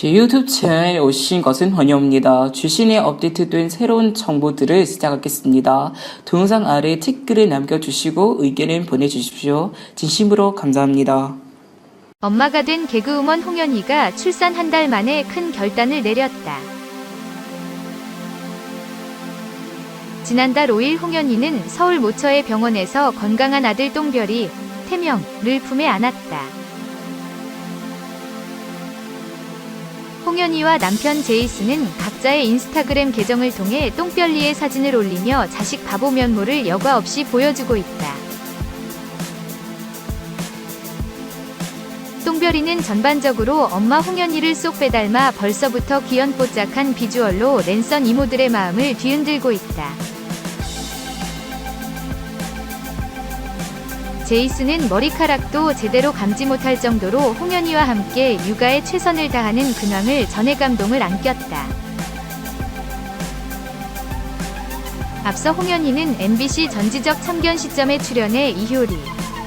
제 유튜브 채널에 오신 것은 환영합니다. 주신에 업데이트된 새로운 정보들을 시작하겠습니다. 동영상 아래 댓글을 남겨주시고 의견을 보내주십시오. 진심으로 감사합니다. 엄마가 된 개그우먼 홍현희가 출산 한 달 만에 큰 결단을 내렸다. 지난달 5일 홍현희는 서울 모처의 병원에서 건강한 아들 똥별이 태명을 품에 안았다. 홍현희와 남편 제이슨은 각자의 인스타그램 계정을 통해 똥별리의 사진을 올리며 자식 바보 면모를 여과 없이 보여주고 있다. 똥별이는 전반적으로 엄마 홍현희를 쏙 빼닮아 벌써부터 귀염뽀짝한 비주얼로 랜선 이모들의 마음을 뒤흔들고 있다. 제이슨은 머리카락도 제대로 감지 못할 정도로 홍현희와 함께 육아에 최선을 다하는 근황을 전해 감동을 안겼다. 앞서 홍현희는 MBC 전지적 참견 시점에 출연해 이효리,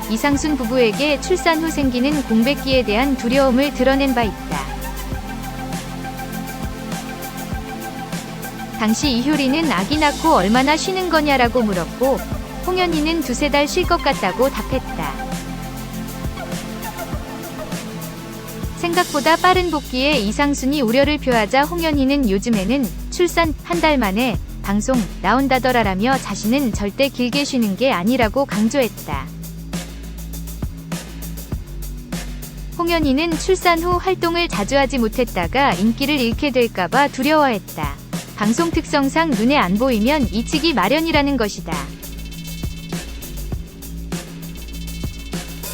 이상순 부부에게 출산 후 생기는 공백기에 대한 두려움을 드러낸 바 있다. 당시 이효리는 아기 낳고 얼마나 쉬는 거냐라고 물었고, 홍현희는 두세 달 쉴 것 같다고 답했다. 생각보다 빠른 복귀에 이상순이 우려를 표하자 홍현희는 요즘에는 출산 한 달 만에 방송 나온다더라라며 자신은 절대 길게 쉬는 게 아니라고 강조했다. 홍현희는 출산 후 활동을 자주 하지 못했다가 인기를 잃게 될까봐 두려워했다. 방송 특성상 눈에 안 보이면 이치기 마련이라는 것이다.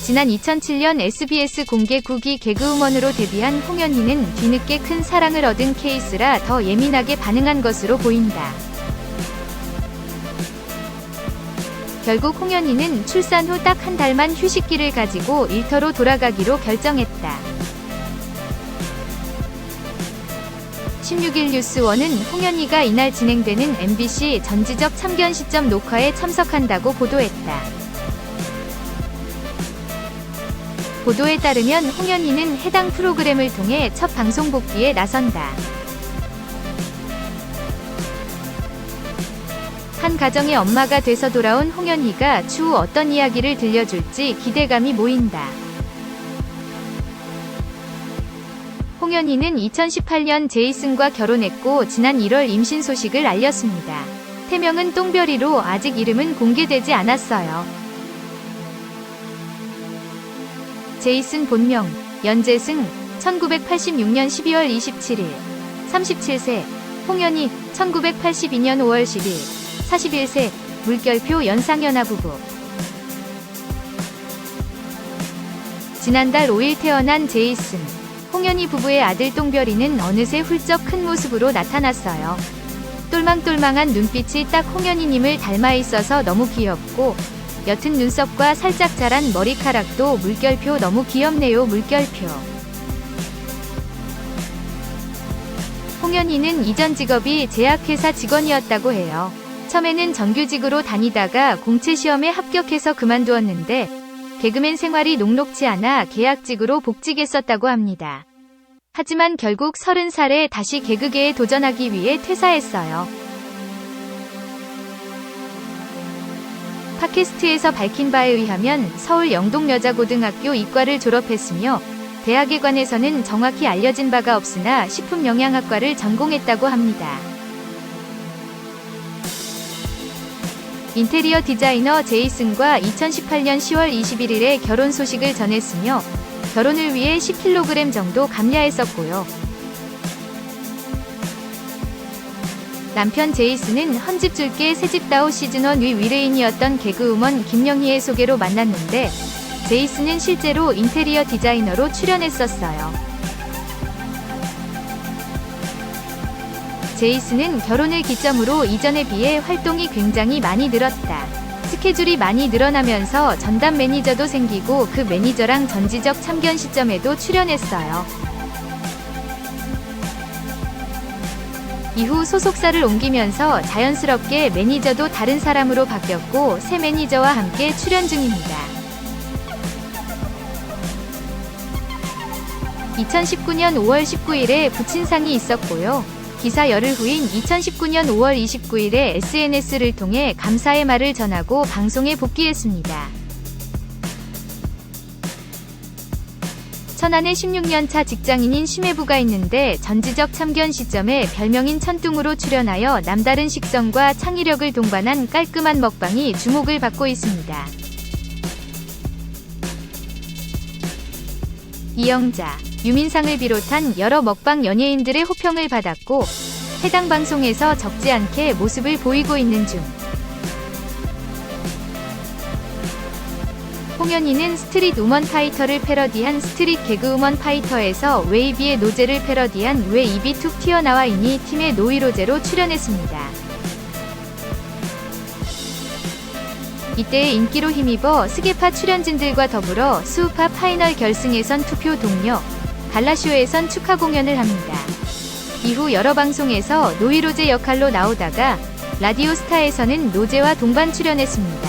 지난 2007년 SBS 공개 9기 개그우먼으로 데뷔한 홍현희는 뒤늦게 큰 사랑을 얻은 케이스라 더 예민하게 반응한 것으로 보인다. 결국 홍현희는 출산 후 딱 한 달만 휴식기를 가지고 일터로 돌아가기로 결정했다. 16일 뉴스원은 홍현희가 이날 진행되는 MBC 전지적 참견 시점 녹화에 참석한다고 보도했다. 보도에 따르면 홍현희는 해당 프로그램을 통해 첫 방송 복귀에 나선다. 한 가정의 엄마가 돼서 돌아온 홍현희가 추후 어떤 이야기를 들려줄지 기대감이 모인다. 홍현희는 2018년 제이슨과 결혼했고 지난 1월 임신 소식을 알렸습니다. 태명은 똥별이로 아직 이름은 공개되지 않았어요. 제이슨 본명 연재승 1986년 12월 27일 37세 홍현희 1982년 5월 10일 41세 물결표 연상연하 부부 지난달 5일 태어난 제이슨 홍현희 부부의 아들 똥별이는 어느새 훌쩍 큰 모습으로 나타났어요. 똘망똘망한 눈빛이 딱 홍현희님을 닮아 있어서 너무 귀엽고 옅은 눈썹과 살짝 자란 머리카락도 물결표 너무 귀엽네요 물결표. 홍현희는 이전 직업이 제약회사 직원이었다고 해요. 처음에는 정규직으로 다니다가 공채 시험에 합격해서 그만두었는데 개그맨 생활이 녹록지 않아 계약직으로 복직했었다고 합니다. 하지만 결국 30살에 다시 개그계에 도전하기 위해 퇴사했어요. 팟캐스트에서 밝힌 바에 의하면 서울 영동여자고등학교 이과를 졸업했으며 대학에 관해서는 정확히 알려진 바가 없으나 식품영양학과를 전공했다고 합니다. 인테리어 디자이너 제이슨과 2018년 10월 21일에 결혼 소식을 전했으며 결혼을 위해 10kg 정도 감량했었고요. 남편 제이슨은 헌집 줄게 새집다오 시즌1 위 위레인이었던 개그우먼 김영희의 소개로 만났는데 제이슨은 실제로 인테리어 디자이너로 출연했었어요. 제이슨은 결혼을 기점으로 이전에 비해 활동이 굉장히 많이 늘었다. 스케줄이 많이 늘어나면서 전담 매니저도 생기고 그 매니저랑 전지적 참견 시점에도 출연했어요. 이후 소속사를 옮기면서 자연스럽게 매니저도 다른 사람으로 바뀌었고 새 매니저와 함께 출연 중입니다. 2019년 5월 19일에 부친상이 있었고요. 기사 열흘 후인 2019년 5월 29일에 SNS를 통해 감사의 말을 전하고 방송에 복귀했습니다. 천안에 16년차 직장인인 심해부가 있는데 전지적 참견 시점에 별명인 천둥으로 출연하여 남다른 식성과 창의력을 동반한 깔끔한 먹방이 주목을 받고 있습니다. 이영자, 유민상을 비롯한 여러 먹방 연예인들의 호평을 받았고 해당 방송에서 적지 않게 모습을 보이고 있는 중. 홍현희는 스트릿 우먼 파이터를 패러디한 스트릿 개그 우먼 파이터에서 웨이비의 노제를 패러디한 왜 입이 툭 튀어나와 이니 팀의 노이로제로 출연했습니다. 이때의 인기로 힘입어 스게파 출연진들과 더불어 수우파 파이널 결승에선 투표 동료, 갈라쇼에선 축하 공연을 합니다. 이후 여러 방송에서 노이로제 역할로 나오다가 라디오스타에서는 노제와 동반 출연했습니다.